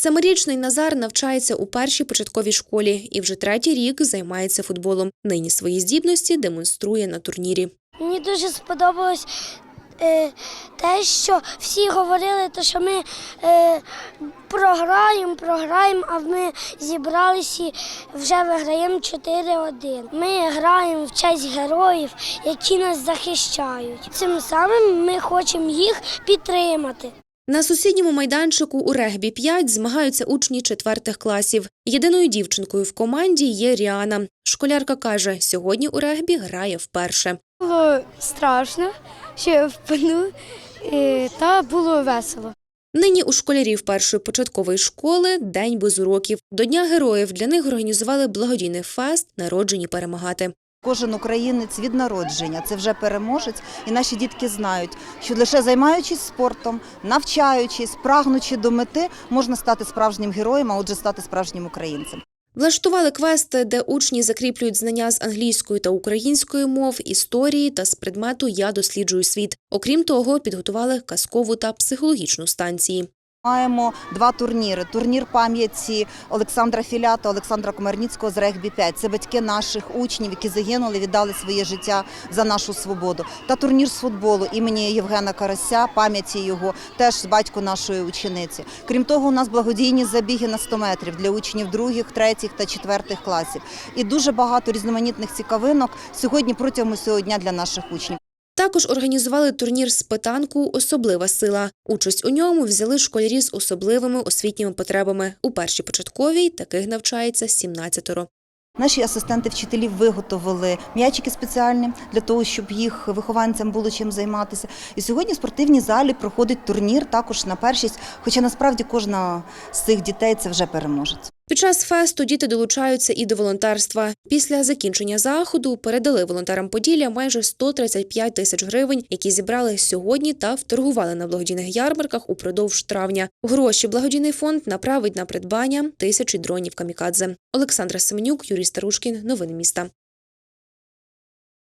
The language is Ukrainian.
Семирічний Назар навчається у першій початковій школі і вже третій рік займається футболом. Нині свої здібності демонструє на турнірі. Мені дуже сподобалось е, те, що всі говорили, то, що ми е, програємо, програємо, а ми зібралися і вже виграємо 4-1. Ми граємо в честь героїв, які нас захищають. Цим самим ми хочемо їх підтримати. На сусідньому майданчику у регбі 5 змагаються учні четвертих класів. Єдиною дівчинкою в команді є Ріана. Школярка каже, сьогодні у регбі грає вперше. Було страшно, що я впаду, е, та було весело. Нині у школярів першої початкової школи день без уроків. До Дня героїв для них організували благодійний фест Народжені перемагати. Кожен українець від народження це вже переможець, і наші дітки знають, що лише займаючись спортом, навчаючись, прагнучи до мети, можна стати справжнім героєм, а отже, стати справжнім українцем. Влаштували квести, де учні закріплюють знання з англійської та української мов, історії та з предмету Я досліджую світ. Окрім того, підготували казкову та психологічну станції. Маємо два турніри: турнір пам'яті Олександра Філята, Олександра Комарніцького з регбі 5 Це батьки наших учнів, які загинули, віддали своє життя за нашу свободу. Та турнір з футболу імені Євгена Карася, пам'яті його, теж батько нашої учениці. Крім того, у нас благодійні забіги на 100 метрів для учнів других, третіх та четвертих класів. І дуже багато різноманітних цікавинок сьогодні протягом усього дня для наших учнів. Також організували турнір з питанку Особлива сила. Участь у ньому взяли школярі з особливими освітніми потребами. У першій початковій таких навчається 17-ро. Наші асистенти вчителів виготовили м'ячики спеціальні для того, щоб їх вихованцям було чим займатися. І сьогодні в спортивній залі проходить турнір також на першість. Хоча насправді кожна з цих дітей це вже переможець. Під час фесту діти долучаються і до волонтерства. Після закінчення заходу передали волонтерам Поділля майже 135 тисяч гривень, які зібрали сьогодні та вторгували на благодійних ярмарках упродовж травня. Гроші благодійний фонд направить на придбання тисячі дронів камікадзе. Олександра Семенюк, Юрій Старушкін. Новини міста.